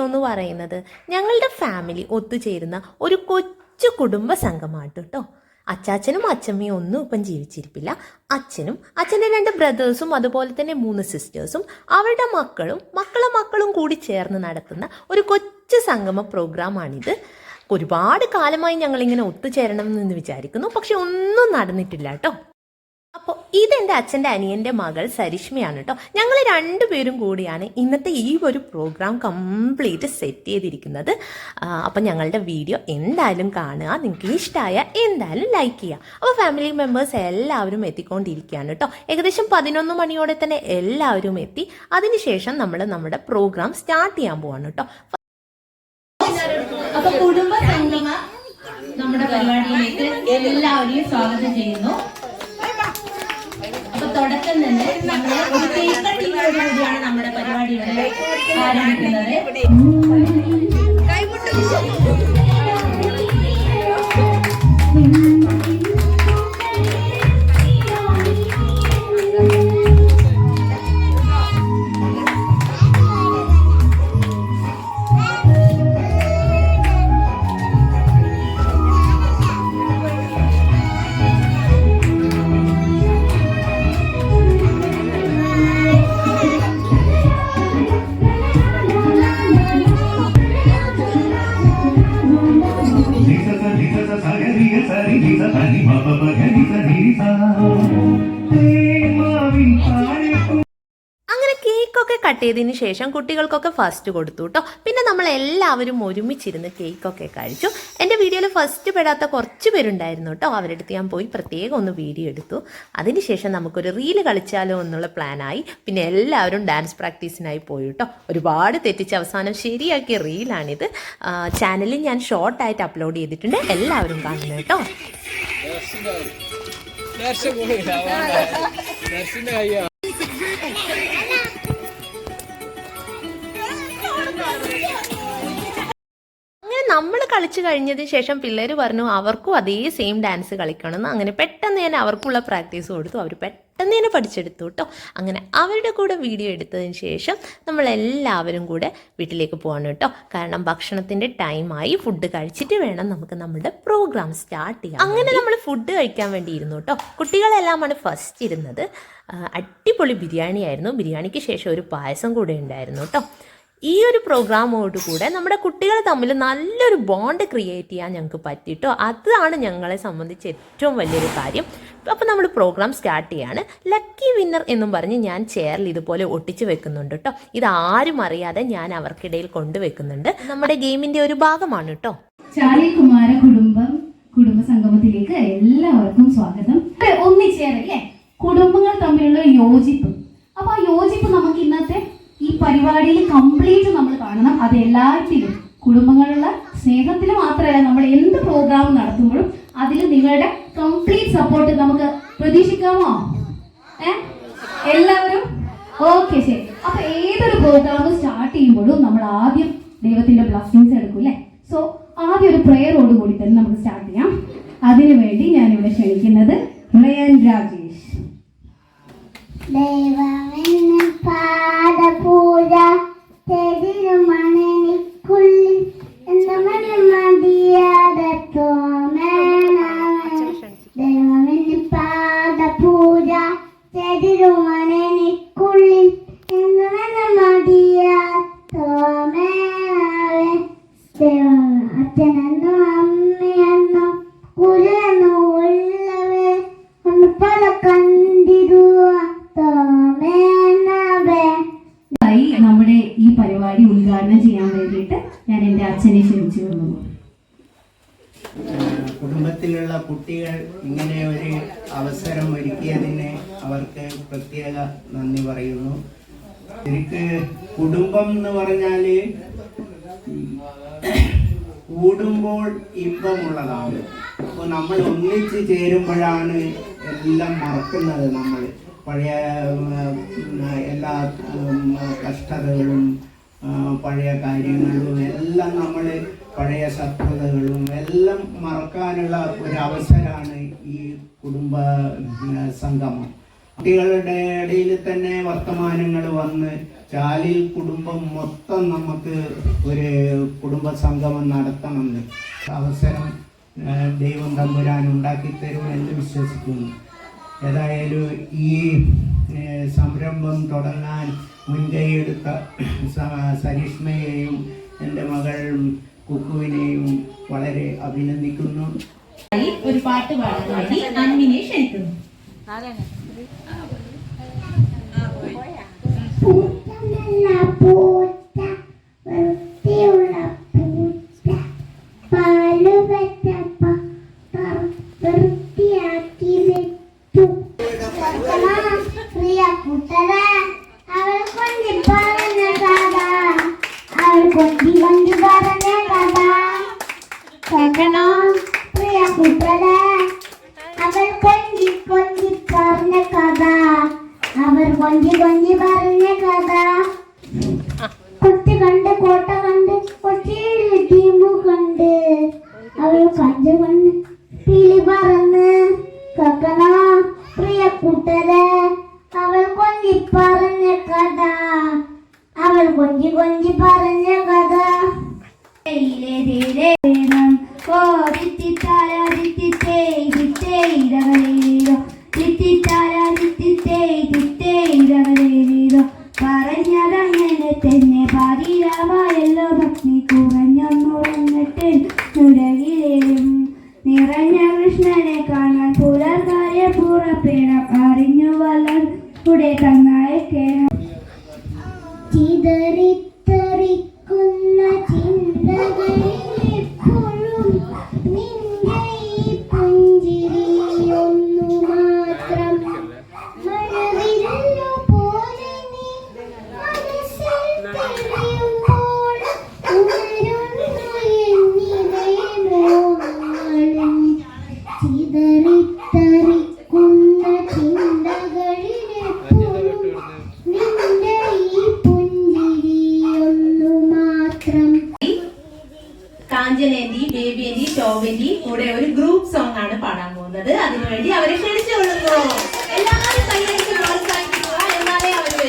Video എന്ന് പറയുന്നത് ഞങ്ങളുടെ ഫാമിലി ഒത്തുചേരുന്ന ഒരു കൊച്ചു കുടുംബ സംഘമാണ് കേട്ടോ അച്ചാച്ചനും അച്ഛമ്മയും ഒന്നും ഇപ്പം ജീവിച്ചിരിപ്പില്ല. അച്ഛനും അച്ഛന്റെ രണ്ട് ബ്രദേഴ്സും അതുപോലെ തന്നെ മൂന്ന് സിസ്റ്റേഴ്സും അവരുടെ മക്കളും മക്കളെ മക്കളും കൂടി ചേർന്ന് നടത്തുന്ന ഒരു കൊച്ചു സംഗമ പ്രോഗ്രാമാണിത് ഒരുപാട് കാലമായി ഞങ്ങളിങ്ങനെ ഒത്തുചേരണം എന്ന് വിചാരിക്കുന്നു. പക്ഷെ ഒന്നും നടന്നിട്ടില്ല കേട്ടോ ഇതെന്റെ അച്ഛന്റെ അനിയന്റെ മകൾ സരിഷ്മയാണ് കേട്ടോ. ഞങ്ങൾ രണ്ടുപേരും കൂടിയാണ് ഇന്നത്തെ ഈ ഒരു പ്രോഗ്രാം കംപ്ലീറ്റ് സെറ്റ് ചെയ്തിരിക്കുന്നത്. അപ്പം ഞങ്ങളുടെ വീഡിയോ എന്തായാലും കാണുക. നിങ്ങൾക്ക് ഇഷ്ടമായ എന്തായാലും ലൈക്ക് ചെയ്യുക. അപ്പോൾ ഫാമിലി മെമ്പേഴ്സ് എല്ലാവരും എത്തിക്കൊണ്ടിരിക്കുകയാണ് കേട്ടോ. ഏകദേശം പതിനൊന്ന് മണിയോടെ തന്നെ എല്ലാവരും എത്തി. അതിനുശേഷം നമ്മൾ നമ്മുടെ പ്രോഗ്രാം സ്റ്റാർട്ട് ചെയ്യാൻ പോവാണ് കേട്ടോ. കുടുംബ സംഗമ നമ്മുടെ പരിപാടിയിലേക്ക് എല്ലാവരെയും സ്വാഗതം ചെയ്യുന്നു. തുടക്കം തന്നെ നമ്മൾ കേക്ക് കട്ടിങ്ങോടുകൂടിയാണ് നമ്മുടെ പരിപാടി ആരംഭിക്കുന്നത്. കട്ട് ചെയ്തതിന് ശേഷം കുട്ടികൾക്കൊക്കെ ഫസ്റ്റ് കൊടുത്തു കേട്ടോ പിന്നെ നമ്മൾ എല്ലാവരും ഒരുമിച്ചിരുന്ന് കേക്കൊക്കെ കഴിച്ചു എന്റെ വീഡിയോയിൽ ഫസ്റ്റ് പെടാത്ത കുറച്ച് പേരുണ്ടായിരുന്നു കേട്ടോ അവരുടെ അടുത്ത് ഞാൻ പോയി പ്രത്യേകം ഒന്ന് വീഡിയോ എടുത്തു അതിനുശേഷം നമുക്കൊരു റീൽ കളിച്ചാലോ എന്നുള്ള പ്ലാനായി പിന്നെ എല്ലാവരും ഡാൻസ് പ്രാക്ടീസിനായി പോയി കേട്ടോ ഒരുപാട് തെറ്റിച്ച് അവസാനം ശരിയാക്കിയ റീലാണിത് ചാനലിൽ ഞാൻ ഷോർട്ടായിട്ട് അപ്ലോഡ് ചെയ്തിട്ടുണ്ട് എല്ലാവരും കാണുന്നു കേട്ടോ ദർശൻ നമ്മൾ കളിച്ചു കഴിഞ്ഞതിന് ശേഷം പിള്ളേർ പറഞ്ഞു അവർക്കും അതേ സെയിം ഡാൻസ് കളിക്കണം അങ്ങനെ പെട്ടെന്ന് തന്നെ അവർക്കുള്ള പ്രാക്ടീസ് കൊടുത്തു. അവർ പെട്ടെന്ന് തന്നെ പഠിച്ചെടുത്തു കേട്ടോ അങ്ങനെ അവരുടെ കൂടെ വീഡിയോ എടുത്തതിന് ശേഷം നമ്മളെല്ലാവരും കൂടെ വീട്ടിലേക്ക് പോകണം കേട്ടോ കാരണം ഭക്ഷണത്തിന്റെ ടൈമായി ഫുഡ് കഴിച്ചിട്ട് വേണം നമുക്ക് നമ്മുടെ പ്രോഗ്രാം സ്റ്റാർട്ട് ചെയ്യാം അങ്ങനെ നമ്മൾ ഫുഡ് കഴിക്കാൻ വേണ്ടി ഇരുന്നു കേട്ടോ കുട്ടികളെല്ലാമാണ് ഫസ്റ്റ് ഇരുന്നത്. അടിപൊളി ബിരിയാണി ആയിരുന്നു ബിരിയാണിക്ക് ശേഷം ഒരു പായസം കൂടെ ഉണ്ടായിരുന്നു കേട്ടോ ഈ ഒരു പ്രോഗ്രാമോടുകൂടെ നമ്മുടെ കുട്ടികൾ തമ്മിൽ നല്ലൊരു ബോണ്ട് ക്രിയേറ്റ് ചെയ്യാൻ ഞങ്ങൾക്ക് പറ്റിട്ടോ അതാണ് ഞങ്ങളെ സംബന്ധിച്ച് ഏറ്റവും വലിയൊരു കാര്യം. അപ്പോൾ നമ്മൾ പ്രോഗ്രാം സ്റ്റാർട്ട് ചെയ്യാണ്. ലക്കി വിന്നർ എന്നും പറഞ്ഞ് ഞാൻ ചെയറിൽ ഇതുപോലെ ഒട്ടിച്ച് വെക്കുന്നുണ്ട് കേട്ടോ ഇത് ആരും അറിയാതെ ഞാൻ അവർക്കിടയിൽ കൊണ്ടുവെക്കുന്നുണ്ട് നമ്മുടെ ഗെയിമിന്റെ ഒരു ഭാഗമാണ് കേട്ടോ ചാലി കുമാര കുടുംബം കുടുംബ സംഗമത്തിലേക്ക് എല്ലാവർക്കും സ്വാഗതം. ഒന്നിച്ചേരല്ലേ? കുടുംബങ്ങൾ തമ്മിലുള്ള യോജിപ്പ്. അപ്പൊ ആ യോജിപ്പ് നമുക്ക് ഇന്നത്തെ ഈ പരിപാടിയിൽ കംപ്ലീറ്റ് നമ്മൾ കാണണം. അത് എല്ലാത്തിലും കുടുംബങ്ങളുള്ള സ്നേഹത്തിൽ മാത്രമല്ല നമ്മൾ എന്ത് പ്രോഗ്രാം നടത്തുമ്പോഴും അതിൽ നിങ്ങളുടെ കംപ്ലീറ്റ് സപ്പോർട്ട് നമുക്ക് പ്രതീക്ഷിക്കാമോ? ഏ? എല്ലാവരും? ഓക്കെ ശരി. അപ്പൊ ഏതൊരു പ്രോഗ്രാം സ്റ്റാർട്ട് ചെയ്യുമ്പോഴും നമ്മൾ ആദ്യം ദൈവത്തിന്റെ ബ്ലസ്സിങ്സ് എടുക്കും അല്ലേ സോ ആദ്യം ഒരു പ്രേയറോട് കൂടി തന്നെ നമുക്ക് സ്റ്റാർട്ട് ചെയ്യാം. അതിനുവേണ്ടി ഞാനിവിടെ ക്ഷണിക്കുന്നത് അച്ഛനെ ക്ഷണിച്ചു വന്നു കുടുംബത്തിലുള്ള കുട്ടികൾ ഇങ്ങനെ ഒരു അവസരം ഒരുക്കിയതിന് അവർക്ക് പ്രത്യേക നന്ദി പറയുന്നു. എനിക്ക് കുടുംബം എന്ന് പറഞ്ഞാൽ കൂടുമ്പോൾ ഇമ്പമുള്ളതാണ്. അപ്പോൾ നമ്മൾ ഒന്നിച്ച് ചേരുമ്പോഴാണ് എല്ലാം മറക്കുന്നത് നമ്മൾ പഴയ എല്ലാ കഷ്ടതകളും പഴയ കാര്യങ്ങളും എല്ലാം നമ്മൾ പഴയ ശത്രുതകളും എല്ലാം മറക്കാനുള്ള ഒരവസരമാണ് ഈ കുടുംബ സംഗമം. കുട്ടികളുടെ ഇടയിൽ തന്നെ വർത്തമാനങ്ങൾ വന്ന് ചാലിൽ കുടുംബം മൊത്തം നമുക്ക് ഒരു കുടുംബ സംഗമം നടത്തണമെന്ന് അവസരം ദൈവം തമ്പുരാൻ ഉണ്ടാക്കി തരുമെന്ന് വിശ്വസിക്കുന്നു. ഏതായാലും ഈ സംരംഭം തുടങ്ങാൻ മുൻകൈയെടുത്ത സരിഷ്മയെയും എന്റെ മകൾ കുക്കുവിനെയും വളരെ അഭിനന്ദിക്കുന്നു. ഒരു പാട്ട് പാടുന്നതായി അൻവിനെ ക്ഷണിക്കുന്നു. പൂ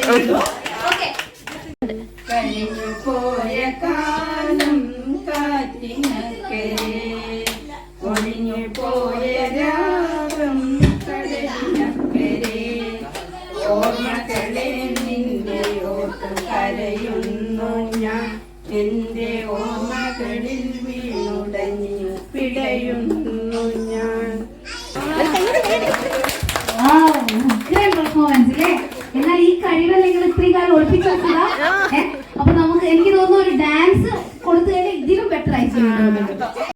Okay. എനിക്ക് തോന്നുന്നു ഒരു ഡാൻസ് കൊടുത്തു കഴിഞ്ഞാൽ ഇതിലും ബെറ്റർ ആയി ചെയ്യുന്നുണ്ട്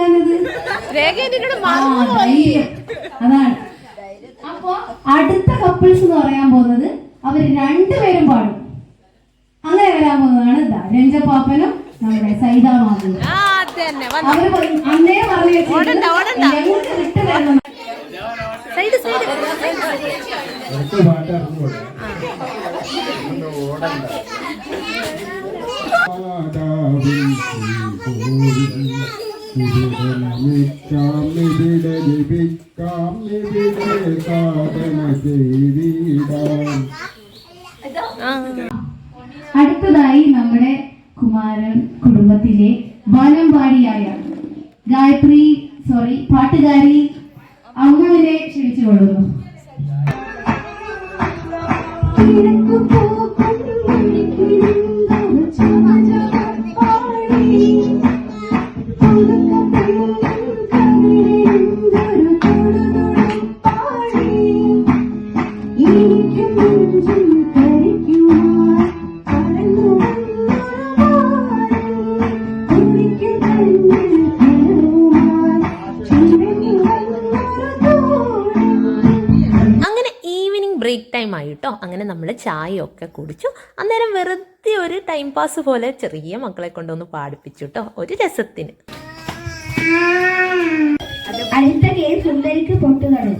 മറക്കാനത് അതാണ്. അപ്പോ അടുത്ത കപ്പിൾസ് എന്ന് പറയാൻ പോകുന്നത് അവർ രണ്ടുപേരും പാടും. അങ്ങനെ വരാൻ പോകുന്നതാണ് ഇതാ രഞ്ജപ്പാപ്പനും നമ്മുടെ സൈതാ മാമനും അവർ അന്നേ പറഞ്ഞു വിട്ട് വരണം സൈഡ് സൈഡ്. ഓടണ്ട അടുത്തതായി നമ്മുടെ കുമാരൻ കുടുംബത്തിലെ ബാലംപാടിയായ ഗായത്രി സോറി പാട്ടുകാരി അമ്മുവിനെ ക്ഷണിച്ചു കൊള്ളുന്നു ബ്രേക്ക് ടൈം ആയിട്ടോ. അങ്ങനെ നമ്മൾ ചായയൊക്കെ കുടിച്ചു. അന്നേരം വെറുതെ ഒരു ടൈം പാസ് പോലെ ചെറിയ മക്കളെ കൊണ്ടൊന്ന് പാടിപ്പിച്ചു കേട്ടോ ഒരു രസത്തിന്. അടുത്ത കേസ് സുന്ദരിക്ക് പൊട്ടുകടൽ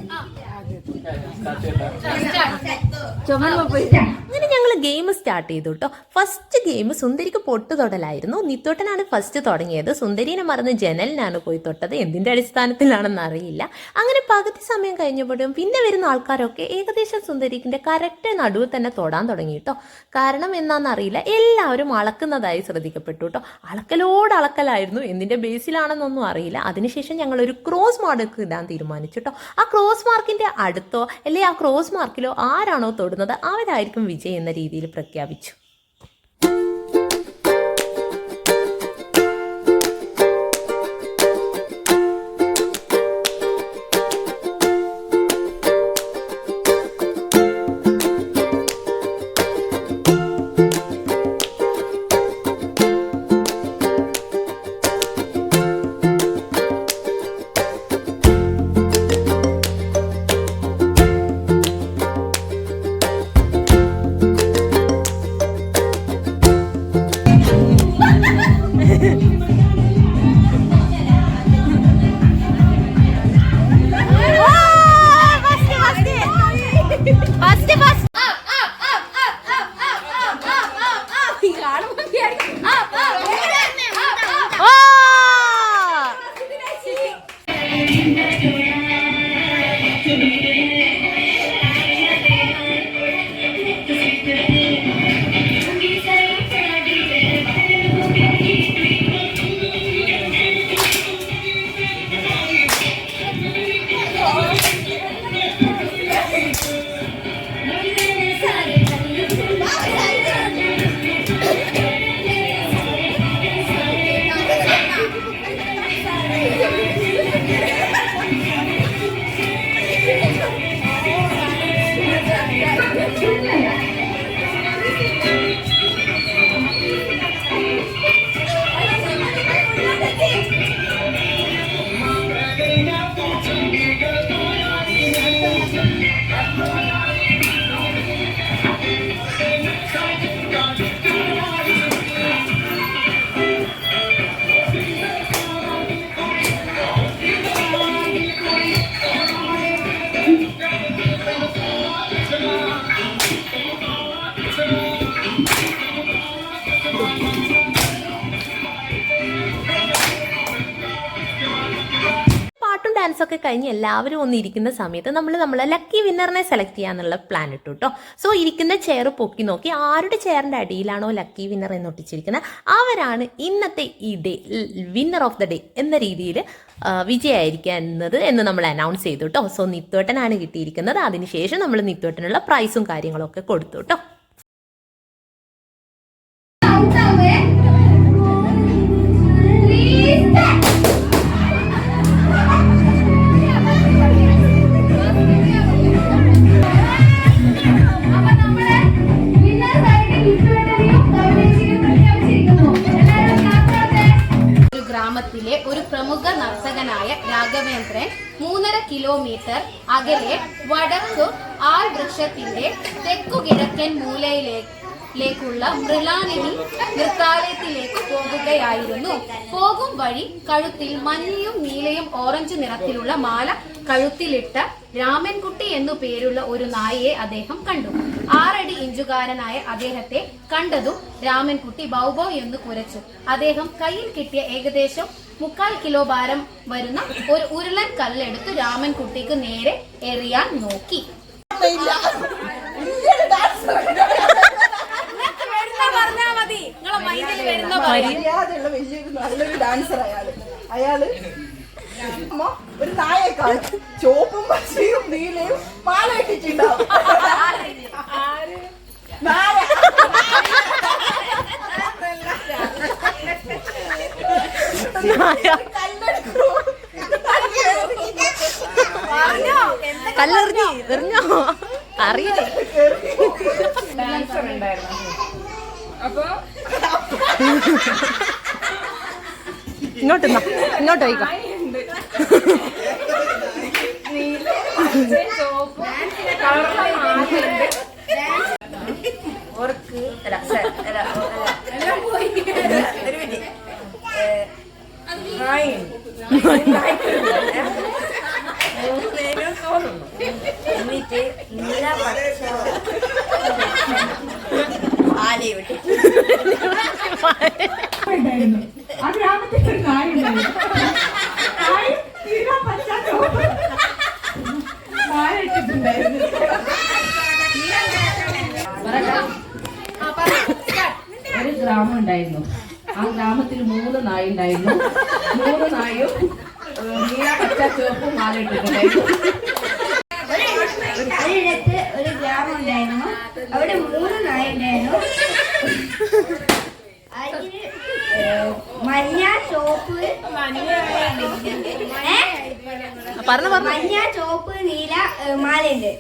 അങ്ങനെ ഞങ്ങൾ ഗെയിം സ്റ്റാർട്ട് ചെയ്തു കേട്ടോ ഫസ്റ്റ് ഗെയിം സുന്ദരിക്ക് പൊട്ട് തൊടലായിരുന്നു നിത്തോട്ടനാണ് ഫസ്റ്റ് തുടങ്ങിയത്. സുന്ദരീനെ മറന്ന് ജനലിനാണ് പോയി തൊട്ടത്. എന്തിന്റെ അടിസ്ഥാനത്തിലാണെന്ന് അറിയില്ല. അങ്ങനെ പകുതി സമയം കഴിഞ്ഞപ്പോഴും പിന്നെ വരുന്ന ആൾക്കാരൊക്കെ ഏകദേശം സുന്ദരിക്കിന്റെ കറക്റ്റ് നടുവ് തന്നെ തൊടാൻ തുടങ്ങി കേട്ടോ കാരണം എന്താണെന്നറിയില്ല എല്ലാവരും അളക്കുന്നതായി ശ്രദ്ധിക്കപ്പെട്ടു കേട്ടോ അളക്കലോട് അളക്കലായിരുന്നു. എന്തിന്റെ ബേസിലാണെന്നൊന്നും അറിയില്ല. അതിനുശേഷം ഞങ്ങൾ ഒരു ക്രോസ് മാർക്ക് ഇടാൻ തീരുമാനിച്ചു കേട്ടോ ആ ക്രോസ് മാർക്കിന്റെ അടുത്തോ അല്ലെങ്കിൽ ആ ക്രോസ് മാർക്കിലോ ആരാണോ തൊടുന്നത്? അവരായിരിക്കും വിജയ് എന്ന രീതിയിൽ പ്രഖ്യാപിച്ചു. പാട്ടും ഡാൻസും കഴിഞ്ഞ് എല്ലാവരും ഒന്ന് ഇരിക്കുന്ന സമയത്ത് നമ്മൾ നമ്മളെ ലക്കി വിന്നറിനെ സെലക്ട് ചെയ്യാന്നുള്ള പ്ലാൻ ഇട്ടു കേട്ടോ സോ ഇരിക്കുന്ന ചെയർ പൊക്കി നോക്കി ആരുടെ ചെയറിന്റെ അടിയിലാണോ ലക്കി വിന്നർ എന്ന് ഒട്ടിച്ചിരിക്കുന്നത്? അവരാണ് ഇന്നത്തെ ഈ day winner of the day എന്ന രീതിയിൽ വിജയായിരിക്കുന്നത് എന്ന് നമ്മൾ അനൗൺസ് ചെയ്തു കേട്ടോ സോ നിത്തോട്ടനാണ് കിട്ടിയിരിക്കുന്നത്. അതിനുശേഷം നമ്മൾ നിത്തോട്ടനുള്ള പ്രൈസും കാര്യങ്ങളൊക്കെ കൊടുത്തു കേട്ടോ പ്രമുഖ നർത്തകനായ രാഘവേന്ദ്രൻ മൂന്നര കിലോമീറ്റർ അകലെ വടക്കു ആൾ വൃക്ഷത്തിന്റെ തെക്കു തെക്കുകിഴക്കൻ മൂലയിലേക്കുള്ള മൃളാനിധി നൃത്താലയത്തിലേക്ക് പോകുകയായിരുന്നു. പോകും വഴി കഴുത്തിൽ മഞ്ഞയും നീലയും ഓറഞ്ച് നിറത്തിലുള്ള മാല കഴുത്തിലിട്ട രാമൻകുട്ടി എന്നു പേരുള്ള ഒരു നായയെ അദ്ദേഹം കണ്ടു. ആറടി ഇഞ്ചുകാരനായ അദ്ദേഹത്തെ കണ്ടതും രാമൻകുട്ടി ബൗബോ എന്ന് കുരച്ചു. അദ്ദേഹം കയ്യിൽ കിട്ടിയ ഏകദേശം മുക്കാൽ കിലോ ഭാരം വരുന്ന ഒരു ഉരുളൻ കല്ലെടുത്ത് രാമൻകുട്ടിക്ക് നേരെ എറിയാൻ നോക്കി. പറഞ്ഞാ മതി. നിങ്ങളെ മൈൻഡിൽ വരുന്ന മര്യാദയുള്ള വലിയൊരു നല്ലൊരു ഡാൻസർ അയാൾ. അയാൾ അമ്മ ഒരു നായെ ചോപ്പും പച്ചയും നീലയും മാല ഇട്ടിട്ടുണ്ടാവും കല്ലെറിഞ്ഞി എറിഞ്ഞോ അറിയില്ലേ ഇങ്ങോട്ട്. ഇങ്ങോട്ട് വയ്ക്കാം ഓർക്ക് അല്ല സർ അല്ല എല്ലാം പോയി ഒരു മിനിറ്റ് നയൻ മൂന്നേരും തോന്നുന്നു എന്നിട്ട് നീല വിട്ടു. ആ ഗ്രാമത്തിൽ ഒരു ഇട്ടിട്ടുണ്ടായിരുന്നു. ഒരു ഗ്രാമം ഉണ്ടായിരുന്നു. ആ ഗ്രാമത്തിൽ മൂന്ന് നായ ഉണ്ടായിരുന്നു. മൂന്ന് നായും നീല പച്ച ചുവപ്പും മാല ഇട്ടിട്ടുണ്ടായിരുന്നു ഒരിടത്ത് ഒരു ഗ്രാമം ഉണ്ടായിരുന്നു അവിടെ മൂന്ന് നായ ഉണ്ടായിരുന്നു അതിന് മഞ്ഞ ചോപ്പ് മഞ്ഞ ചോപ്പ് നീല മാലയുണ്ട്.